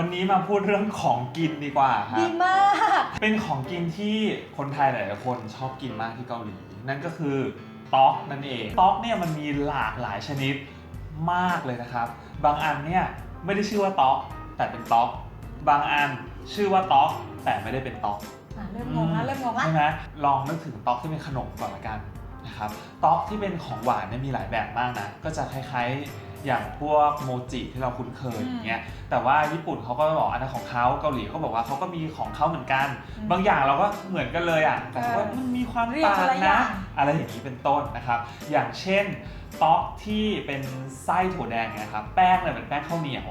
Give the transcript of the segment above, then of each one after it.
วันนี้มาพูดเรื่องของกินดีกว่าครัดีบมาก เป็นของกินที่คนไทยหลายๆคนชอบกินมากที่เกาหลี นั่นก็คือต๊อกนั่นเองต๊อกเนี่ยมันมีหลากหลายชนิดมากเลยนะครับ บางอันเนี่ยไม่ได้ชื่อว่าต๊อก แต่เป็นต๊อก บางอันชื่อว่าต๊อกแต่ไม่ได้เป็นต๊อก อะเริ่มงงแล้วเริ่มงงละใช่ไหมลองนึกถึงต๊อกที่เป็นขนมก่อนละกันนะครับต๊อกที่เป็นของหวานเนี่ยมีหลายแบบมากนะ ก็จะคล้ายๆ อย่างพวกโมจิที่เราคุ้นเคยอย่างเงี้ยแต่ว่าญี่ปุ่นเขาก็บอกอันนั้นของเขาเกาหลีเขาบอกว่าเขาก็มีของเขาเหมือนกัน บางอย่างเราก็เหมือนกันเลยอะแต่ว่ามันมีความเรียกต่างอะไรอนะย่างอะไรอย่างนี้เป็นต้นนะครับ อย่างเช่นต๊อกที่เป็นไส้ถั่วแดงเนยนะครับแป้งเนี่ยเป็นแป้งข้าวเหนียว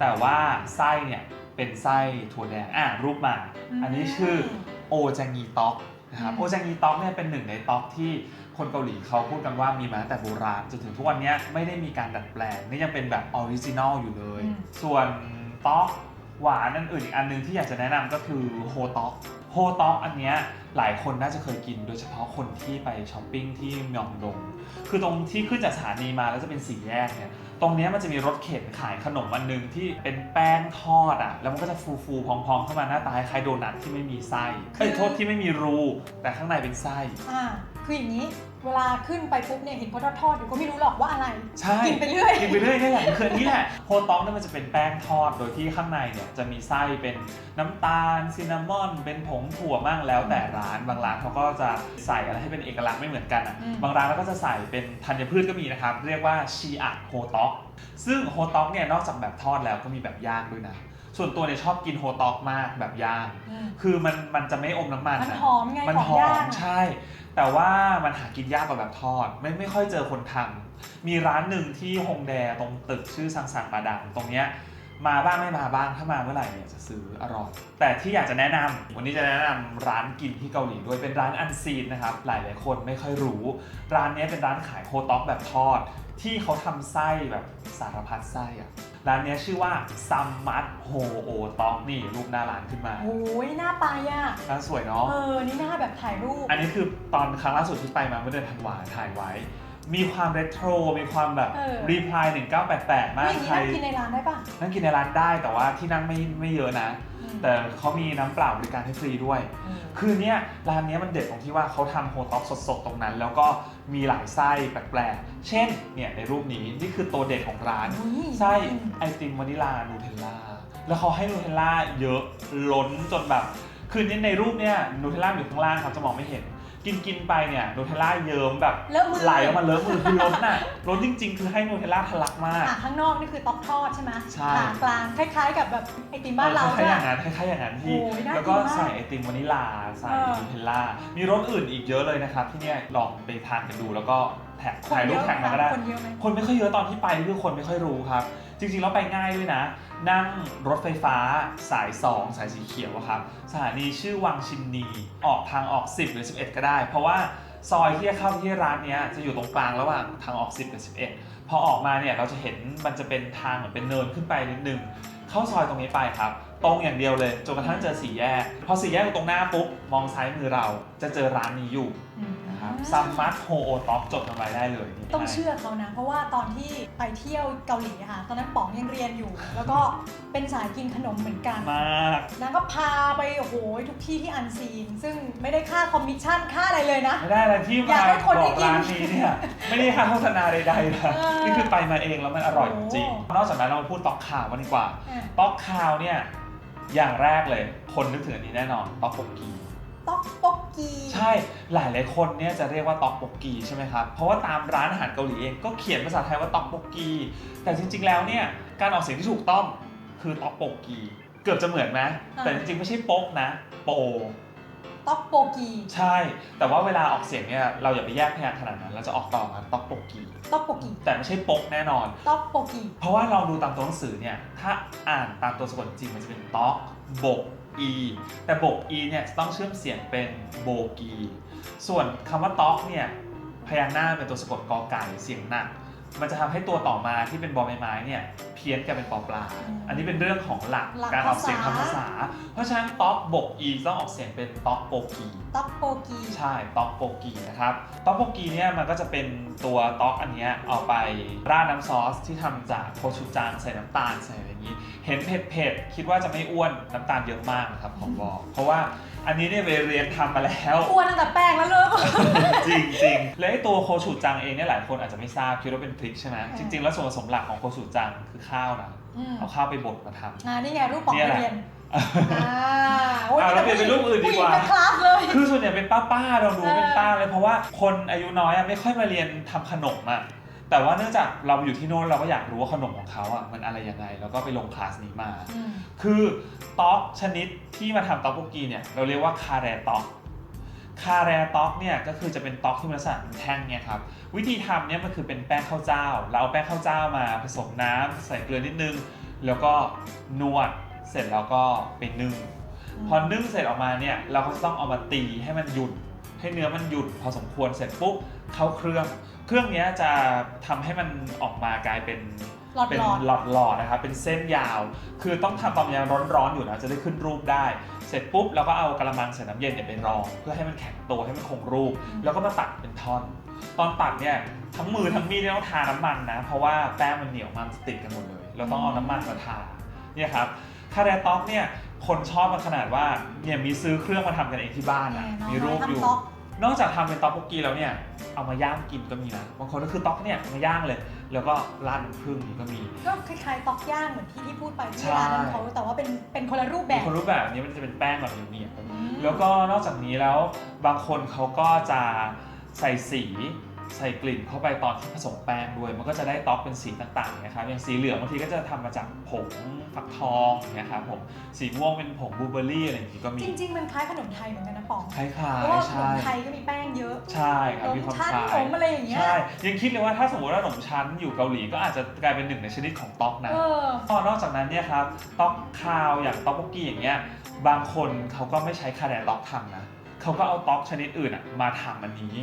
แต่ว่าไส้เนี่ยเป็นไส้ถั่วแดงอะรูปมา อันนี้ชื่อโอจางีต๊อกนะครับอืมโอจางีต๊อกเนี่ยเป็นหนึ่งในต๊อกที่ คนเกาหลีเขาพูดกันว่ามีมาตั้งแต่โบราณจนถึงทุกวันเนี้ยไม่ได้มีการดัดแปลงนี่ยังเป็นแบบออริจินอลอยู่เลยอืมส่วนต๊อกหวานอันอื่นอีกอันหนึงที่อยากจะแนะนำก็คือโฮต๊อกโฮต๊อกอันเนี้ยหลายคนน่าจะเคยกินโดยเฉพาะคนที่ไปช้อปปิ้งที่มยองดง คือตรงที่ขึ้นจากสถานีมาแล้วจะเป็นสี่แยกเนี่ย ตรงเนี้ยมันจะมีรถเข็นขายขนมอันหนึงที่เป็นแป้งทอดอะ แล้วมันก็จะฟูฟูๆพองๆ เข้ามาหน้าตาคล้ายๆโดนัทที่ไม่มีไส้เอ้ยโทษที่ไม่มีรู แต่ข้างในเป็นไส้อ่า คืออย่างนี้เวลาขึ้นไปปุ๊บเนี่ยเห็นเขาทอดๆอยู่ก็ไม่รู้หรอกว่าอะไร ใช่กินไปเรื่อยกินไปเรื่อยนี่แหละคืออันนี้แหละโฮต็อกเนี่ยมันจะเป็นแป้งทอดโดยที่ข้างในเนี่ยจะมีไส้เป็นน้ำตาลซินนามอน เป็นผงถั่วมั่งแล้วแต่ร้านบางร้านเขาก็จะใส่อะไรให้เป็นเอกลักษณ์ไม่เหมือนกันอะอืมบางร้านแล้วก็จะใส่เป็นธัญพืชก็มีนะครับ เรียกว่าชีอะโฮต็อกซึ่งโฮต็อกเนี่ยนอกจากแบบทอดแล้วก็มีแบบย่างด้วยนะ ส่วนตัวเนี่ยชอบกินโฮต็อกมากแบบย่างอืมคือมันมันจะไม่อมน้ำมันมันนะหอมไงมันของหอย่ามงใช่ แต่ว่ามันหากินยากกว่าแบบทอด ไม่ไม่ค่อยเจอคนทำมีร้านหนึ่งที่ฮงแดตรงตึกชื่อสังสรรค์ปาดังตรงเนี้ยมาบ้างไม่มาบ้างถ้ามาเมื่อไหร่เนี่ยจะซื้ออร่อย แต่ที่อยากจะแนะนำวันนี้จะแนะนำร้านกินที่เกาหลีด้วยเป็นร้านอันซีนนะครับ หลายหลายๆคนไม่ค่อยรู้ ร้านเนี้ยเป็นร้านขายโฮต็อกแบบทอด ที่เขาทำไส้แบบสารพัดไส้อะ ร้านเนี้ยชื่อว่าซัมมัตโฮโอต็อกนี่รูปหน้าร้านขึ้นมาโอ้ยหน้าไปอะ ร้านสวยเนาะ เออ นี่หน้าแบบถ่ายรูป อันนี้คือตอนครั้งล่าสุดที่ไปมาเมื่อเดือนธันวาถ่ายไว้ มีความเรโทร มีความแบบเออ รีพลาย1988 มากนี่อย่างนี้ใครนั่งกินในร้านได้ป่ะนั่งกินในร้านได้แต่ว่าที่นั่งไม่ไม่เยอะนะอืมแต่เขามีน้ำเปล่าบริการให้ฟรีด้วย อืม คือเนี้ยร้านเนี้ยมันเด็ดตรงที่ว่าเขาทำโฮต็อกสดๆตรงนั้น แล้วก็มีหลายไส้แปลกๆ เช่นเนี่ยในรูปนี้นี่คือตัวเด็ดของร้าน อุ๊ย ไส้ไอติมวานิลานูเทลล่า แล้วเขาให้นูเทลล่าเยอะล้นจนแบบ คือเนี่ยในรูปเนี่ยนูเทลล่าอยู่ข้างล่างครับจะมองไม่เห็น กินกินไปเนี่ยนูเทลล่าเยิ้มแบบเลอะมือ ไหลออกมาเลอะมือคือล้นน่ะล้นจริง ๆ คือให้นูเทลล่าทะลักมาก อะข้างนอกนี่คือต๊อกทอดใช่ไหมใช่ผ่ากลางคล้าย ๆ กับแบบไอติมบ้านเราคล้ายๆอย่างใช่ไหมนั้นคล้ายๆอย่างนั้นที่ โอ้ยน่าแล้วก็กินมากใส่ไอติมวานิลาใส่เออ นูเทลล่า มีรสอื่นอีกเยอะเลยนะครับ ที่เนี่ยลองไปทานกันดูแล้วก็ แท็กคนถ่ายรูเยปอะแท็กไหมมาก็ได้ คนเยอะไหมคนไม่ค่อยเยอะตอนที่ไปนี่คือคนไม่ค่อยรู้ครับ จริงๆแล้วไปง่ายด้วยนะ นั่งรถไฟฟ้าสาย 2 สายสีเขียวอะครับ สถานีชื่อวังชินนีออกทางออก 10 หรือ 11 ก็ได้ เพราะว่าซอยที่จะเข้าที่ร้านเนี้ยจะอยู่ตรงกลางระหว่างทางออก 10 กับ 11 พอออกมาเนี่ยเราจะเห็นมันจะเป็นทางเหมือนเป็นเนินขึ้นไปนิดนึง เข้าซอยตรงนี้ไปครับตรงอย่างเดียวเลยจนกระทั่งเจอสี่แยก พอสี่แยกอยู่ตรงหน้าปุ๊บมองซ้ายมือเราจะเจอร้านนี้อยู่อืมนะครับซัมมัตโฮโอต็อกจดกันไว้ได้เลยนี่ต้องเชื่อเขานะ เพราะว่าตอนที่ไปเที่ยวเกาหลีอะค่ะ ตอนนั้นป๋องยังเรียนอยู่ แล้วก็เป็นสายกินขนมเหมือนกันมากนางก็พาไปโอ้โหทุกที่ที่อันซีน ซึ่งไม่ได้ค่าคอมมิชชั่นค่าอะไรเลยนะ ไม่ได้เลยที่อมายากให้คนบได้อกกินร้านนี้เนี่ยไม่ได้ค่าโฆษณาใดๆนะเออนี่คือไปมาเองแล้วมันอร่อยจริงโอ้ๆนอกจากนั้นเรามาพูดต๊อกข่าวกันดีกว่าอะต๊อกข่าวเนี่ย อย่างแรกเลย คนนึกถึงอันนี้แน่นอนต๊อกโปกกีต๊อกปกกี ใช่หลายหลายๆคนเนี่ยจะเรียกว่าต๊อกโปกกีใช่ไหมครับเพราะว่าตามร้านอาหารเกาหลีเองก็เขียนภาษาไทยว่าต๊อกโปกกี แต่จริง ๆ แล้วเนี่ยการออกเสียงที่ถูกต้องคือต๊อกโปกกี เกือบจะเหมือนไหมแต่จริงๆไม่ใช่โป๊กนะ โป ต๊อกโปกีใช่ แต่ว่าเวลาออกเสียงเนี่ยเราอย่าไปแยกพยางค์ขนาดนั้น เราจะออกต่อมาต๊อกโปกกีต๊อกโปกีแต่ไม่ใช่ปกแน่นอนต๊อกโปกีเพราะว่าลองดูตามตัวหนังสือเนี่ยถ้าอ่านตามตัวสะกดจริงมันจะเป็นต๊อกบกอีแต่บกอีเนี่ยจะต้องเชื่อมเสียงเป็นโบกี ส่วนคำว่าต๊อกเนี่ยพยางค์หน้าเป็นตัวสะกดกอไก่เสียงหนัก มันจะทำให้ตัวต่อมาที่เป็นบอใบไม้เนี่ยเพี้ยนกันเป็นปอปลา อันนี้เป็นเรื่องของหลักการออกเสียงทางภาษา เพราะฉะนั้นต๊อกบกอีต้องออกเสียงเป็นต๊อกโปกี ต๊อกโปกี ใช่ต๊อกโปกีนะครับต๊อกโปกีเนี่ยมันก็จะเป็นตัวต๊อกอันเนี้ยเอาไปราดน้ำซอสที่ทำจากโคชูจังใส่น้ำตาลใส่อะไรอย่างนี้ เห็นเผ็ดเผ็ดๆคิดว่าจะไม่อ้วนน้ำตาลเยอะมากนะครับผมบอก เพราะว่า อันนี้เนี่ยไปเรียนทำมาแล้วอ้วนตั้งแต่แป้งแล้วเลย จริงจริงๆและไอตัวโคชูจังเองเนี่ยหลายคนอาจจะไม่ทราบคิดว่าเป็นพริกใช่ไหมอืมจริง ๆ แล้วส่วนผสมหลักของโคชูจังคือข้าวนะอืม เอาข้าวไปบดมาทำ อ่านี่ไงรูปป๋องเนี่ยแหละ เรียนอ่าโอ้ยอะเราเปลี่ยนเป็นรูปอื่นดีกว่า ผู้หญิงเป็นคลาสเลย คือส่วนใหญ่เป็นป้าป้าๆเราดูเออเป็นป้าเลยเพราะว่าคนอายุน้อยอะไม่ค่อยมาเรียนทำขนมอะ แต่ว่าเนื่องจากเราอยู่ที่โน่นเราก็อยากรู้ว่าขนมของเขาอะมันอะไรยังไงแล้วก็ไปลงคลาสนี้มาอืมคือต๊อกชนิดที่มาทำต๊อกโบกีเนี่ยเราเรียกว่าคาแรต๊อกคาแรต๊อกเนี่ยก็คือจะเป็นต๊อกที่มันลักษณะเป็นแท่งเนี่ยครับวิธีทำเนี่ยมันคือเป็นแป้งข้าวเจ้า เราเอาแป้งข้าวเจ้ามาผสมน้ำใส่เกลือนิดนึง แล้วก็นวดเสร็จแล้วก็ไปนึ่งพอนึ่งเสร็จออกมาเนี่ยเราก็จะต้องเอามาตีให้มันหยุ่นให้เนื้อมันหยุ่นพอสมควรเสร็จปุ๊บเข้าเครื่อง เครื่องเนี้ยจะทำให้มันออกมากลายเป็นหลอดเป็นหลอดหลอดหลอดนะครับเป็นเส้นยาว คือต้องทำตอนยังร้อนๆอยู่นะจะได้ขึ้นรูปได้ เสร็จปุ๊บเราก็เอากระมังใส่น้ำเย็นเนี่ยไปรอง เพื่อให้มันแข็งตัวให้มันคงรูป แล้วก็มาตัดเป็นท่อน ตอนตัดเนี่ยทั้งมือทั้งมีดเนี่ยต้องทาน้ำมันนะ เพราะว่าแป้งมันเหนียวมันจะติดกันหมดเลย เราต้องเอาน้ำมันมาทาเนี่ยครับคาแรต็อกเนี่ยคนชอบมาขนาดว่าเนี่ยมีซื้อเครื่องมาทำกันเองที่บ้านนะแน่นอนมีรูปอยู่ทำต๊อกนอกจากทำเป็นต๊อกโบกีแล้วเนี่ย เอามาย่างกินก็มีนะบางคนก็คือต๊อกเนี่ยมาย่างเลย แล้วก็ราดน้ำผึ้งนี่ก็มี ก็คล้ายๆต๊อกย่างเหมือนที่ที่พูดไปที่ใช่ร้านนั้นเขาแต่ว่าเป็นเป็นคนละรูปแบมีบคนรูปแบบนี้มันจะเป็นแป้งแบบเหนียวอืมๆแล้วก็นอกจากนี้แล้วบางคนเขาก็จะใส่สีใส่กลิ่นเข้าไปตอนที่ผสมแป้งด้วย มันก็จะได้ต๊อกเป็นสีต่างๆนะครับอย่างสีเหลืองบางทีก็จะทำมาจากผงฟักทองนะครับผมสีม่วงเป็นผงบลูเบอร์รี่อะไรอย่างนี้ก็มีจริง ๆ มันคล้ายขนมไทยเหมือนกันนะป๋อง คล้ายเพราะว่าๆขนใช่มไทยก็มีแป้งเยอะ ใช่คขรับนมมีความชั้นคล้าขนยมอะไรอย่างเงี้ย ใช่ยังคิดเลยว่าถ้าสมมติว่าขนมชั้นอยู่เกาหลีก็อาจจะกลายเป็นหนึ่งในชนิดของต๊อกนะเออ ก็นอกจากนั้นเนี่ยครับต๊อกคาวอย่างต๊อกโบกี้อย่างเงี้ยบางคนเขาก็ไม่ใช้คาแรต๊อกทำนะเขาก็เอาต๊อกชนิดอื่นอะมาทำอันนี้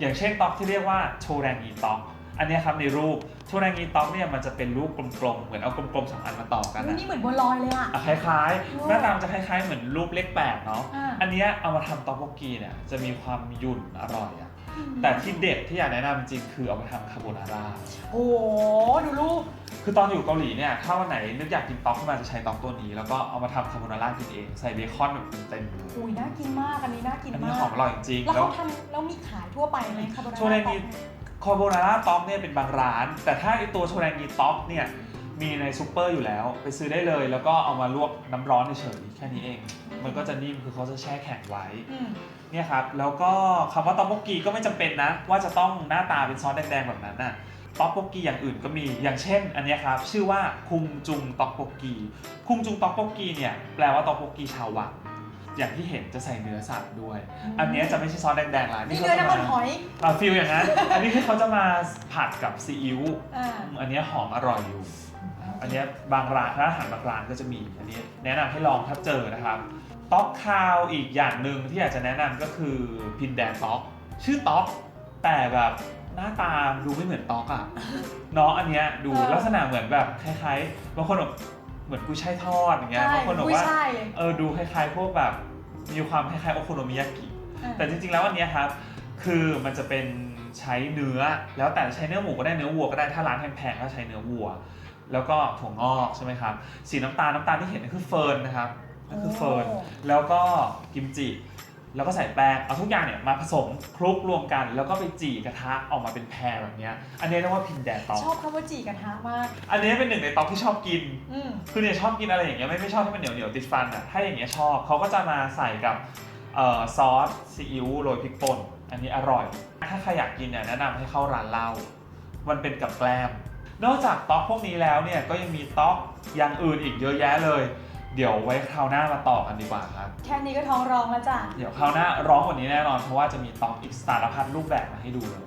อย่างเช่นต๊อกที่เรียกว่าโชแรงงีต๊อก อันเนี้ยครับในรูปโชแรงงีต๊อกเนี่ยมันจะเป็นรูปกลมๆ เหมือนเอากลมๆสองอันมาต่อกันอุ๊ยนะนี่เหมือนบัวลอยเลยอะอะคล้ายโอ้ๆหน้าตามันจะคล้ายๆ เหมือนรูปเลขแปดเนาะ อ่า อันเนี้ยเอามาทำต๊อกโบกี้เนี่ยจะมีความหยุ่นอร่อยอะแต่ที่เด็ดที่อยากแนะนำจริงๆคือเอามาทำคาโบนาร่า โอ้โหดูรูป คือตอนอยู่เกาหลีเนี่ยถ้าวันไหนนึกอยากกินต๊อกขึ้นมาจะใช้ต๊อกตัวนี้ แล้วก็เอามาทำคาโบนาร่ากินเอง ใส่เบคอนแบบเต็มๆเลยอุ้ยน่ากินมากอันนี้น่ากินอันมานี้กหอมอร่อยจริงๆแล้วแล้วเขาทำแล้วมีขายทั่วไปไหมคาโบนาร่าโชเรงี คาโบนาร่าต๊อกเนี่ยเป็นบางร้าน แต่ถ้าไอตัวโชแรงงีต๊อกเนี่ยมีในซูเปอร์อยู่แล้ว ไปซื้อได้เลย แล้วก็เอามาลวกน้ำร้อนเฉยๆแค่นี้เอง มันก็จะนิ่มคือเขาจะแช่แข็งไว้อืมเนี่ยครับแล้วก็คำว่าต๊อกโบกีก็ไม่จำเป็นนะ ว่าจะต้องหน้าตาเป็นซอสแดงๆแบบนั้นน่ะต๊อกโบกีอย่างอื่นก็มีอย่างเช่น อันเนี้ยครับชื่อว่าคุงจุงต๊อกโบกีคุงจุงต๊อกโบกีเนี่ยแปลว่าต๊อกโบกีชาววัง อย่างที่เห็นจะใส่เนื้อสัตว์ด้วย อันเนี้ยจะไม่ใช่ซอสแดงๆละนี่เขาเนื้อจะน้ำมันมาหอยอ่าฟิลอย่างนั้น อันนี้คือเขาจะมาผัดกับซีอิ๊วอ่าอันเนี้ยหอมอร่อยอยู่ อันเนี้ยบางร้านร้านอาหารบางร้านก็จะมีอันนี้แนะนำให้ลองถ้าเจอนะครับต๊อกคาวอีกอย่างหนึ่งที่อยากจะแนะนำก็คือพินแดนต๊อก ชื่อต๊อก แต่แบบหน้าตาดูไม่เหมือนต๊อกอะเนาะอันเนี้ยดูเออลักษณะเหมือนแบบคล้ายๆบางคนแบบเหมือนกุ้ยช่ายทอดอย่างเงี้ยใช่บางคนบอกกุ้ยว่า ช่ายเลย เออดูคล้ายๆพวกแบบ มีความคล้ายๆโอโคโนมิยากิอ่าแต่จริงๆแล้วอันเนี้ยครับ คือมันจะเป็นใช้เนื้อ แล้วแต่ใช้เนื้อหมูก็ได้เนื้อวัวก็ได้ ถ้าร้านแพงๆก็ใช้เนื้อวัว แล้วก็ถั่วงอกใช่ไหมครับ สีน้ำตาลน้ำตาลที่เห็นนี่คือเฟิร์นนะครับนั่นคือเฟิร์นโอ้แล้วก็กิมจิ แล้วก็ใส่แป้งเอาทุกอย่างเนี่ยมาผสมคลุกรวมกัน แล้วก็ไปจี่กระทะออกมาเป็นแพรแบบเนี้ยอันนี้เรียกว่าพินแดนต๊อกชอบคำว่าจีกระทะมากอันนี้เป็นหนึ่งในต๊อกที่ชอบกิน อืมคือเนี่ยชอบกินอะไรอย่างเงี้ยไม่ไม่ชอบให้มันเหนียวเหนียวๆติดฟันอะถ้าอย่างเงี้ยชอบเขาก็จะมาใส่กับเอ่อซอสซีอิ๊วโรยพริกป่นอันนี้อร่อย ถ้าใครอยากกินเนี่ยแนะนำให้เข้าร้านเหล้ามันเป็นกับแกล้ม นอกจากต๊อกพวกนี้แล้วเนี่ยก็ยังมีต๊อกอย่างอื่นอีกเยอะแยะเลย เดี๋ยวไว้คราวหน้ามาต่อกันดีกว่าครับ แค่นี้ก็ท้องร้องแล้วจ้ะ เดี๋ยวคราวหน้าร้องกว่านี้แน่นอนเพราะว่าจะมีต๊อกอีกสารพัดรูปแบบมาให้ดูเลย